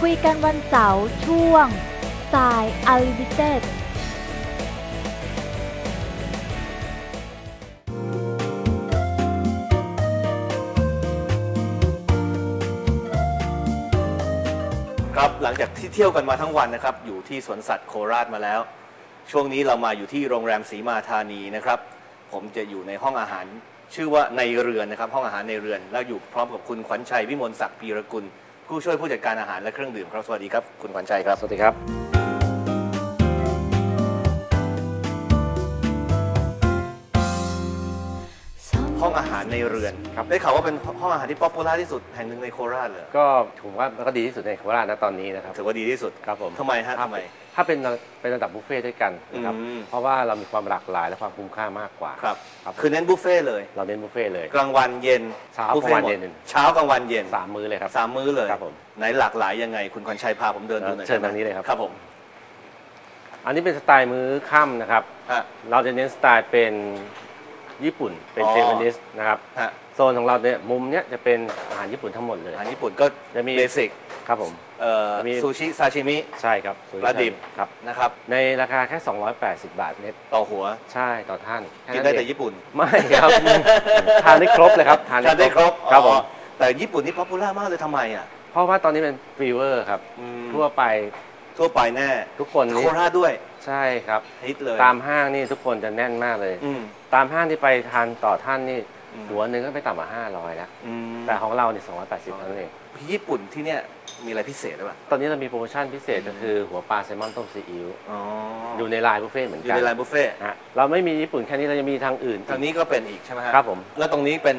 คุยกันวันเสาร์ช่วงสายอลิมิเต็ดครับหลังจากที่เที่ยวกันมาทั้งวันนะครับอยู่ที่สวนสัตว์โคราชมาแล้ว ช่วงนี้เรามาอยู่ที่โรงแรมศรีมาธานีนะครับ ผมจะอยู่ในห้องอาหารชื่อว่าในเรือนนะครับ ห้องอาหารในเรือนแล้วอยู่พร้อมกับคุณขวัญชัยวิมลศักดิ์ปีรกุล ผู้ช่วยผู้จัดการอาหารและเครื่องดื่มครับสวัสดีครับคุณขวัญชัยครับ สวัสดีครับ องอาหารในเรือนครับ ได้ข่าวว่าเป็นห้องอาหารที่ป๊อปปูล่าที่สุดแห่งหนึ่งในโคราชเลยก็ผมว่ามันก็ดีที่สุดในโคราชนะตอนนี้นะครับถือว่าดีที่สุดครับผมทำไมฮะทำไม ถ้าเป็นเป็นระดับบุฟเฟ่ต์ด้วยกันนะครับอืมเพราะว่าเรามีความหลากหลายและความคุ้มค่ามากกว่าครับครับคือเน้นบุฟเฟ่ต์เลย เราเน้นบุฟเฟ่ต์เลย กลางวันเย็นเช้าบุฟฟ่ต์กลางวันหมดเย็นเช้ากลางวันเย็นสามมื้อเลยครับสามมื้อเลยครับผมไหนหลากหลายยังไง คุณขวัญชัยพาผมเดินดูหน่อยเชิญได้ไหมทางนี้เลยครับครับผมอันนี้เป็นสไตล์มื้อค่ำนะครับฮะเราจะเน้นสไตล์เป็น ญี่ปุ่นเป็นอ๋อ เจแปนิสนะครับฮะโซนของเราเนี่ยมุมเนี้ยจะเป็นอาหารญี่ปุ่นทั้งหมดเลย อาหารญี่ปุ่นก็จะมี เบสิกครับผม เอ่อมี ซูชิซาชิมิ ใช่ครับปลาดิบ ครับ นะครับ ในราคาแค่ 280 บาทเน็ตต่อหัว ใช่ต่อท่านค่กินได้เองแต่ญี่ปุ่นไม่ครับ ทานได้ครบเลยครับทานได้ครบครับผอ๋อมแต่ญี่ปุ่นนี่ป๊อปปูล่ามากเลยทำไมอะเพราะว่าตอนนี้เป็นฟรีเวอร์ครับ อืมทั่วไปทั่วไปแน่ทุกคนโคนี่ราชด้วยใช่ครับ ฮิตเลยตามห้างนี่ทุกคนจะแน่นมากเลย อืม ตามห้างที่ไปทานต่อท่านนี่อืม หัวหนึ่งก็ไม่ต่ำกว่า500แล้ว อืมแต่ของเราเนี่ย280เท่านั้นเอง ญี่ปุ่นที่เนี่ยมีอะไรพิเศษหรือเปล่า ตอนนี้เรามีโปรโมชั่นพิเศษก็คือหัวปลาแซลมอนต้มซีอิ๊วอ๋อออยู่ในไลน์บุฟเฟ่ต์เหมือนอยู่กันในร้านบุฟเฟ่ต์ฮะเราไม่มีญี่ปุ่นแค่นี้เราจะมีทางอื่น ทางนี้ก็เป็นอีกใช่ไหมฮะครับผม แล้วตรงนี้เป็น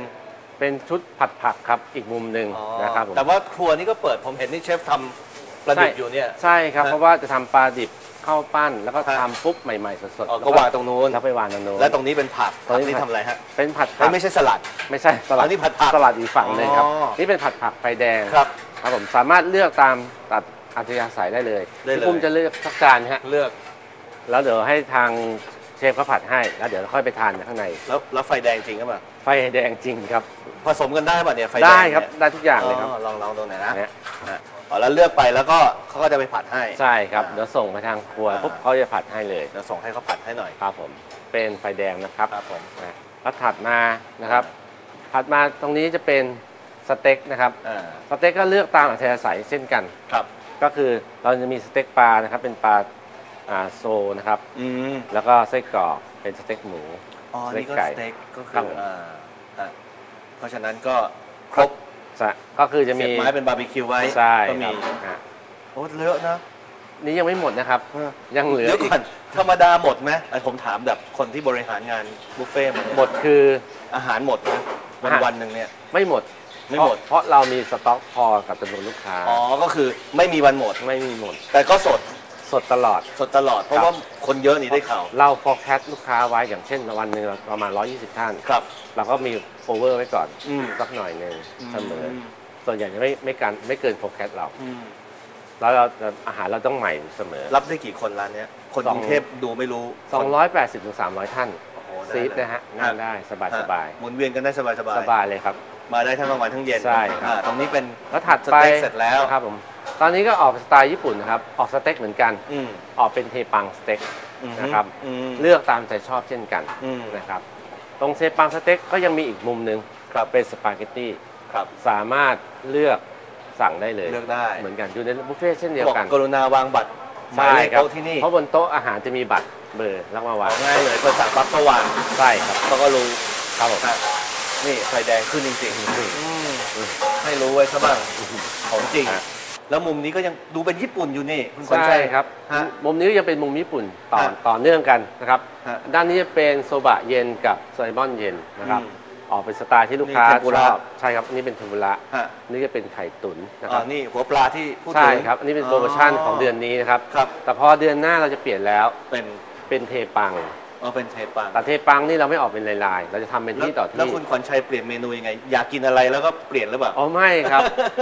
เป็นชุดผัดผักครับอีกมุมหนึ่งอ๋อนะครับผมแต่ว่าครัวนี่ก็เปิดผมเห็นนี่เชฟทำ ประดิษฐ์อยู่เนี่ย ใช่ครับ ฮะ เพราะว่าจะทำปลาดิบเข้าปั้น แล้วก็ฮะทำปุ๊บใหม่ๆ สดอ๋อๆก็วางตรงนู้นแล้วไปวางตรงนู้น และตรงนี้เป็นผักตรงนี้ผักนี่ทำอะไรฮะเป็นผัดผัเอ้ยกไม่ใช่สลัด ไม่ใช่สลัอัดนนี้ผัดผักสลัดอีกฝั่งหนึ่งครับ อ๋อ นี่เป็นผัดผักไฟแดงครับ ครับผมสามารถเลือกตามตัดอัธยาศัยได้เลยได้เลย พี่ปุ้มจะเลือกสักจานฮะเลือกแล้วเดี๋ยวให้ทางเชฟเขาผัดให้แล้วเดี๋ยวเราค่อยไปทานข้างในแล้วแล้วไฟแดงจริงหรือเปล่าไฟแดงจริงครับ ผสมกันได้ป่ะเนี่ยไฟแดงได้ครับเนี่ยได้ทุกอย่างเลยครับอ๋อลองลองดูหน่อยนะเนี่ยฮะ อ๋อแล้วเลือกไปแล้วก็เขาก็จะไปผัดให้ ใช่ครับอ่าเดี๋ยวส่งไปทางครัวอ่า ปุ๊บเขาจะผัดให้เลยเดี๋ยวส่งให้เขาผัดให้หน่อยครับผมเป็นไฟแดงนะครับครับผมนะแล้วถัดมานะครับ ถัดมาตรงนี้จะเป็นสเต็กนะครับอ่าสเต็กก็เลือกตามอัธยาศัยเช่นกัน ครับ ก็คือเราจะมีสเต็กปลานะครับเป็นปลาอ่าโซนะครับ อืมแล้วก็ไส้กรอกเป็นสเต็กหมู อ๋อสเต็นี่กก็ไก่สเต็กก็คืครับอผม อ่าฮะเพราะฉะนั้นก็ครบ สะก็คือจะเสีมียบไม้เป็นบาร์บีคิวไว้ใช่ก็มีครับฮะโอ้เยอะนะ นี่ยังไม่หมดนะครับเออยังเหลือเดี๋ยวอีกก่อนธรรมดาหมดไหมอะผมถามแบบคนที่บริหารงานบุฟเฟ่ต์มาเนี่ยหมดคืออาหารหมดนะวันอาหารวันหนึ่งเนี่ยไม่หมดไม่หมดเพราะเพราะเรามีสต็อกพอกับจำนวนลูกค้า อ๋อ ก็คือไม่มีวันหมด ไม่มีหมด แต่ก็สด สดตลอด สดตลอดเพราะว่าคนเยอะนี่ได้ข่าว เรา forecast ลูกค้าไว้อย่างเช่นวันหนึ่งเราประมาณ 120 ท่าน ครับ เราก็มี over ไว้ก่อนอืม สักหน่อยหนึ่งเสมอส่วนใหญ่จะไม่ไม่การไม่เกิน forecast เราอืมแล้วเราจะอาหารเราต้องใหม่เสมอ รับได้กี่คนร้านเนี้ย คนสกองรุงเทพดูไม่รู้280ถึง300 ท่าน โอ้โหซีดได้เลยนะฮะนั่งได้สบายสบายหมุนเวียนกันได้สบายสบายสบายเลยครับ มาได้ทั้งกลางวันทั้งเย็นใช่ครับ อ่าตรงนี้เป็น แล้วถัดไปสเต็กเสร็จแล้ว นะครับผม ตอนนี้ก็ออกสไตล์ญี่ปุ่นนะครับ ออกสเต็กเหมือนกัน อืม ออกเป็นเทปังสเต็กอืมนะครับ อืมเลือกตามใจชอบเช่นกันอืม นะครับ ตรงเซปังสเต็กก็ยังมีอีกมุมหนึ่งครับเป็นสปาเกตตี้ครับสามารถเลือกสั่งได้เลย เลือกได้เหมือนกันอยู่ในบุฟเฟ่ต์เช่นเดียวบอกกันกรุณาวางบัตรหมายใช่เลขครับโต๊ะที่นี่เพราะบนโต๊ะอาหารจะมีบัตรเบอร์แล้วมาวางเอาง่ายเลยเปิดสั่งปั๊บก็วางใช่ครับเขาก็รู้ครับผมฮะนี่ไฟแดงขึ้นจริงๆอืมอืม ให้รู้ไว้ซะบ้างของจริง ฮะ แล้วมุมนี้ก็ยังดูเป็นญี่ปุ่นอยู่นี่คุณขวัญใช่ชัย ครับฮะมุมนี้ก็ยังเป็นมุมญี่ปุ่นต่อฮะต่อเนื่องกันนะครับ ฮะด้านนี้จะเป็นโซบะเย็นกับไซมอนเย็นนะครับ อืมออกเป็นสไตล์ที่ลูกค้านี่เทมปุชระอบใช่ครับอันนี้เป็นเทมปุระฮะนี่จะเป็นไข่ตุ๋นนะคอ่ารับนี่หัวปลาที่พูดถึง ใช่ครับอันนี้เป็นโปรโมชั่นของเดือนนี้นะครับ ครับ แต่พอเดือนหน้าเราจะเปลี่ยนแล้วเป็น เป็นเทปัง อ๋อเป็นเทปังแต่เทปังนี่เราไม่ออกเป็นลายๆ เราจะทำเป็นแล้วที่ต่อแล้วที่คุณขวัญชัยเปลี่ยนเมนูยังไง อยากกินอะไรแล้วก็เปลี่ยนหรือเปล่า อ๋อไม่ครับ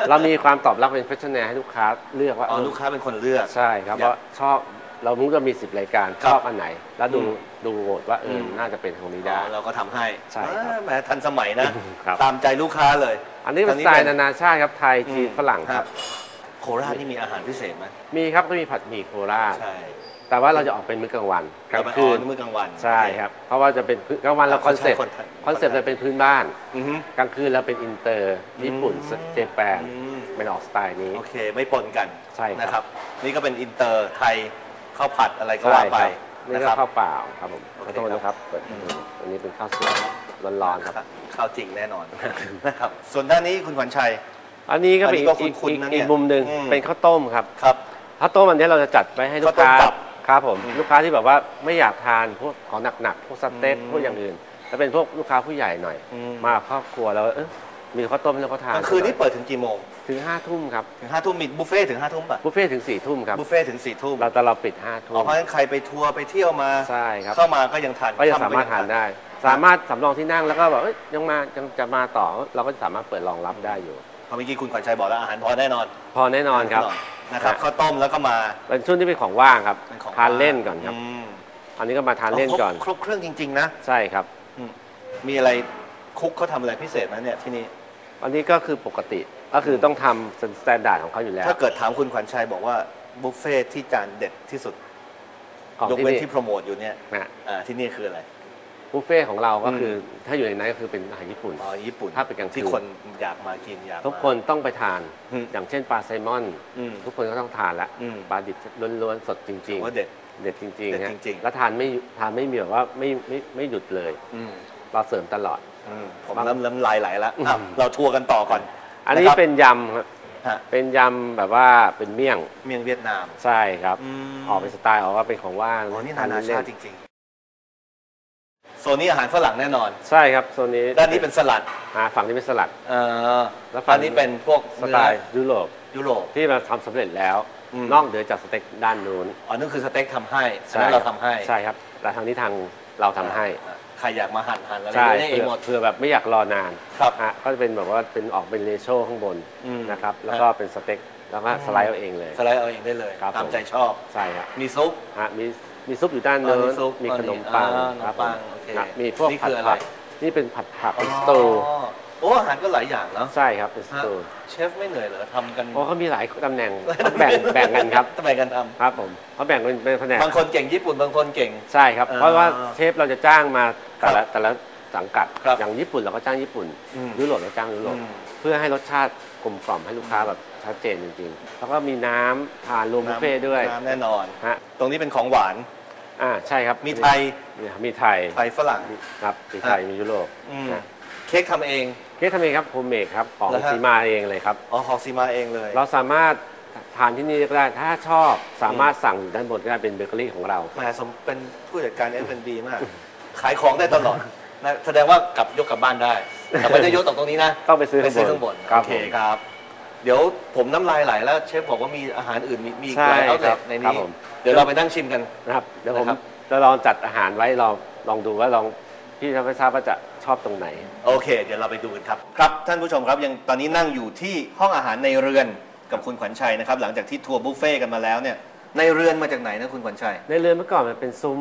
เรามีความตอบรับเป็น questionnaire ให้ลูกค้าเลือกว่าอ๋อลูกค้าเป็นคนเลือก ใช่ครับอยากว่าชอบเรามุกจะมีสิบรายการครับชอบอันไหน แล้วดูอืมดูโหวตว่าเอออมน่าจะเป็นตรงนี้อ๋ได้อเราก็ทำให้ใช่ครับอ่าแหมทันสมัยนะครับตามใจลูกค้าเลย อันนี้เป็นอันนี้สไตเป็ล์นนานาชาติครับไทยจีนอืมฝรั่งครับฮะโคราชนี่มีอาหารพิเศษไหมมีครับก็มีผัดหมี่โคราชใช่ แต่ว่าเราจะออกเป็นมื้อกลางวันกลางเอไปคืนอ๋อมื้อกลางวันใช่ครับเพราะว่าจะเป็นพื้นกลางวันเราคอนเซ็ปต์คนไทยคอนเซ็ปต์เราเป็นพื้นบ้านอือฮึกลางคืนเราเป็นอินเตอร์ญี่ปุ่นอืมเจแปนอืมเป็นออกสไตล์นี้โอเคไม่ปนกันใช่ครับนะครับ นี่ก็เป็นอินเตอร์ไทยข้าวผัดอะไรก็ใช่ว่าไปครับนี่นะก็ครับข้าวเปล่าครับผมโอขอเคโทษนะครับเปิดอืมอันนี้เป็นข้าวสวยร้อนๆครับข้าวจริงแน่นอนนะครับส่วนด้านนี้คุณขวัญชัย อันนี้ก็เป็นอันนี้ก็อีกคุ้นๆอีกนะเนี่ยอีกมุมหนึ่งอืมเป็นข้าวต้มครับครับข้าวต้มอันนี้เราจะจัดไว้ให้ลูกค้าข้าวต้มกับ ครับผมอืมลูกค้าที่แบบว่าไม่อยากทานพวกของหนักๆพวกสเต็กอืมพวกอย่างอื่น แล้วเป็นพวกลูกค้าผู้ใหญ่หน่อยอืมากับครอบครัวแล้วเอ๊ะมีข้าวต้มให้เราก็ทานกลางคืนนี่เปิดถึงกี่โมง ถึงห้าทุ่มครับถึงห้าทุ่มมีบุฟเฟ่ต์ถึงห้าทุ่มป่ะบุฟเฟ่ต์ถึงสี่ทุ่มครับบุฟเฟ่ต์ถึงสี่ทุ่มเราแต่เราปิดห้าทุ่อ๋อมเพราะฉะนั้นใครไปทัวร์ไปเที่ยวมาใช่ครับเข้ามาก็ยังทานก็ยังค่ำสามารถทานได้ สามารถสำรองที่นั่งแล้วก็แบบเอ้ยยังมายังจะมาต่อเราก็สามารถเปิดรองรับได้อยู่เพราะเมื่อกี้คุณขวัญชัยบอกแล้วอาหารพอแน่นอน พอแน่นอนครับ นะครับฮะข้าวต้มแล้วก็มาเป็นช่วงที่เป็นของว่างครับเป็นของทานเล่นก่อนครับ มอันนี้ก็มาทานเล่นก่อน ครบครบเครื่องจริง ๆ นะใช่ครับมีอะไรคุกเขาทำอะไรพิเศษไหมเนี่ยที่นี่ อันนี้ก็คือปกติก็คือต้องทำสแตนดาร์ดของเขาอยู่แล้วถ้าเกิดถามคุณขวัญชัยบอกว่าบุฟเฟ่ที่จานเด็ดที่สุดของยกที่เว้นนี่ที่โปรโมทอยู่เนี่ยนะอ่าที่นี่คืออะไร บุฟเฟ่ของเราก็คืออถ้าอยู่ในนั้นก็คือเป็นอาหารญี่ปุ่น อ๋อญี่ปุ่นถ้าเป็นกลางคืน ที่คนอยากมากินอยากมา ทุกคนต้องไปทาน อืมอย่างเช่นปลาไซลมอน อืมทุกคนก็ต้องทานละอืม ปลาดิบล้วนๆสดจริง ว่าเด็ดๆเด็ดจริงเด็ดๆฮะจริงๆ แล้วทานไม่ทานไม่มีแบบว่าไม่ไม่ไม่หยุดเลย อืมเราเสริมตลอด อืมผมบางเริ่มเริ่มลายไหลแล้วอืมอะเราทัวร์กันต่อก่อนอันนี้นะครับเป็นยำครับฮะเป็นยำแบบว่าเป็นเมี่ยงเมียงเวียดนามใช่ครับ มออกเป็นสไตล์ออกว่าเป็นของว่างโอ้นี่นานาเล่ชาติจริงๆ โซนนี้อาหารฝรั่งแน่นอน ใช่ครับโซนนี้ด้านนี้เป็นสลัดอ่าฝั่งนี้เป็นสลัด เอ่อแล้วฝั่งอันนี้เป็นพวกสไตล์ยุโรปยุโรป ที่เราทำสำเร็จแล้ว อืม นอกเหนือจากสเต็กด้านนู้นอ๋อนั่นคือสเต็กทำให้อันนั้นเราทำให้ใช่ครับแต่ทางนี้ทางเราทำให้อะใครอยากมาหั่นหั่นอะไรใช่ได้เอเพื่งอหมดเพื่อแบบไม่อยากรอนานครับฮะก็จะเป็นแบบว่าเป็นออกเป็นเลโชข้างบนอืมนะครับแล้วก็เป็นสเต็กแล้วก็สไลด์เอาเองเลย สไลด์เอาเองได้เลย ครับตามผม ใจชอบ ใช่ครับมีซุป ฮะมี มีซุปอยู่ด้านอ๋อโน้มีนซุปมีอ๋อขนมนี่ปังอ่าครับขนมปังผมโอเคนะมีพวกนี่ผัคืดออะไรผักนี่เป็นผัดผักเป็นสตูอ๋อโอ้อาหารก็หลายอย่างเนาะใช่ครับเป็นสฮะตูเชฟไม่เหนื่อยเหรอทำกันเพราะเขามีหลายตำแหน่งต้องแบ่งแบ่งกันครับทำไมกันทครับผมเขาแบ่งเป็นเป็นแผนกำบางคนเก่งญี่ปุ่นบางคนเก่งใช่ครับอ่าเพราะว่าเชฟเราจะจ้างมาแต่ครัละบแต่ละ สังกัด ครับอย่างญี่ปุ่นเราก็จ้างญี่ปุ่น อืมยุโรปเราจ้างยุโรปอืมเพื่อให้รสชาติกลมกล่อมให้ลูกค้าแบบชัดเจนจริงๆ แล้วก็มีน้ำทานรวมบุฟเฟ่ต์ด้วยน้ำแน่นอน ฮะตรงนี้เป็นของหวาน อ่าใช่ครับมีไทย มีมีไทยไทยฝรั่ง ครับมีไทยมียุโรปอืม ฮะเค้กทำเอง เค้กทำเองครับโฮมเมดครับของเหรอฮะ ซีมาเองเลยครับ อ๋อฮอกซีมาเองเลย เราสามารถทานที่นี่ก็ได้ถ้าชอบสามารถสั่งอยู่ด้านบนก็ได้เป็นเบเกอรี่ของเรา แหมสมเป็นผู้จัดการ F&B มาก ขายของได้ตลอด นะแสดงว่ากลับยกกลับบ้านได้ แต่ไม่ได้ยกตกตรงนี้นะต้องไปซื้อไปข้างบซื้อนข้างบนครับ โอเคผมครับ เดี๋ยวผมน้ำลายไหลแล้วเชฟบอกว่ามีอาหารอื่นมีมีอีกใช่หลายเอาคแต่รับในครับนี้ ผม เดี๋ยวเราไปนั่งชิมกัน นะครับเดี๋ยวผมนะครับ จะลองจัดอาหารไว้ลองลองดูว่าลองพี่ทำให้ทราบว่าจะชอบตรงไหน โอเค เดี๋ยวเราไปดูกันครับ ครับ ท่านผู้ชมครับ ยังตอนนี้นั่งอยู่ที่ห้องอาหารในเรือนกับคุณขวัญชัยนะครับ หลังจากที่ทัวร์บุฟเฟ่ต์กันมาแล้วเนี่ย ในเรือนมาจากไหนนะคุณขวัญชัย ในเรือนเมื่อก่อนมันเป็นซุ้ม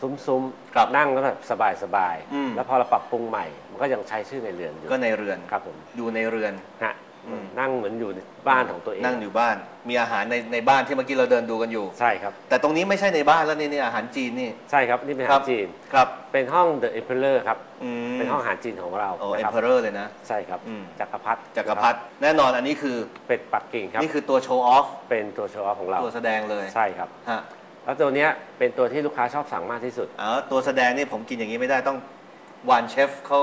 ซุ้มซุ้มครับนั่งแล้วแบบสบายสบายอืมแล้วพอเราปรับปรุงใหม่ มันก็ยังใช้ชื่อในเรือนอยู่ก็ในเรือนครับผมอยู่ในเรือน ฮะอืม นั่งเหมือนอยู่ในบ้านของตัวเองนั่งอยู่บ้าน มีอาหารในในบ้านที่เมื่อกี้เราเดินดูกันอยู่ ใช่ครับ แต่ตรงนี้ไม่ใช่ในบ้านแล้วนี่นี่อาหารจีนนี่ใช่ครับนี่เป็นอาครัหาบรจีน ครับเป็นห้อง The Emperor ครับ อืมเป็นห้องอาหารจีนของเราโอ้นะเอ็คมรับเพอเรอร์เลยนะ ใช่ครับอืม จักรพรรดิจักรพรรดิแน่นอนอันนี้คือ เป็ดปักกิ่งครับ นี่คือตัวโชว์ออฟเป็นตัวโชว์ออฟของเราตัวแสดงเลยใช่ครับ ฮะ แล้วตัวเนี้ยเป็นตัวที่ลูกค้าชอบสั่งมากที่สุด อ๋อตัวแสดงนี่ผมกินอย่างนี้ไม่ได้ต้องวานเชฟเขา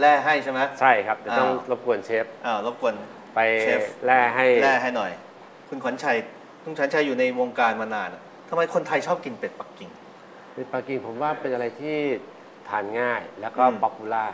แล่ให้ใช่ไหม ใช่ครับจะต้องอ้าว รบกวนเชฟอ้าวรบกวน ไปเชฟ แล่ให้ แล่ให้หน่อย คุณขวัญชัยคุณขวัญชัยอยู่ในวงการมานานอะทำไมคนไทยชอบกินเป็ดปักกิ่ง เป็ดปักกิ่งผมว่าเป็นอะไรที่ทานง่ายแล้วก็อืม ป๊อปปูล่า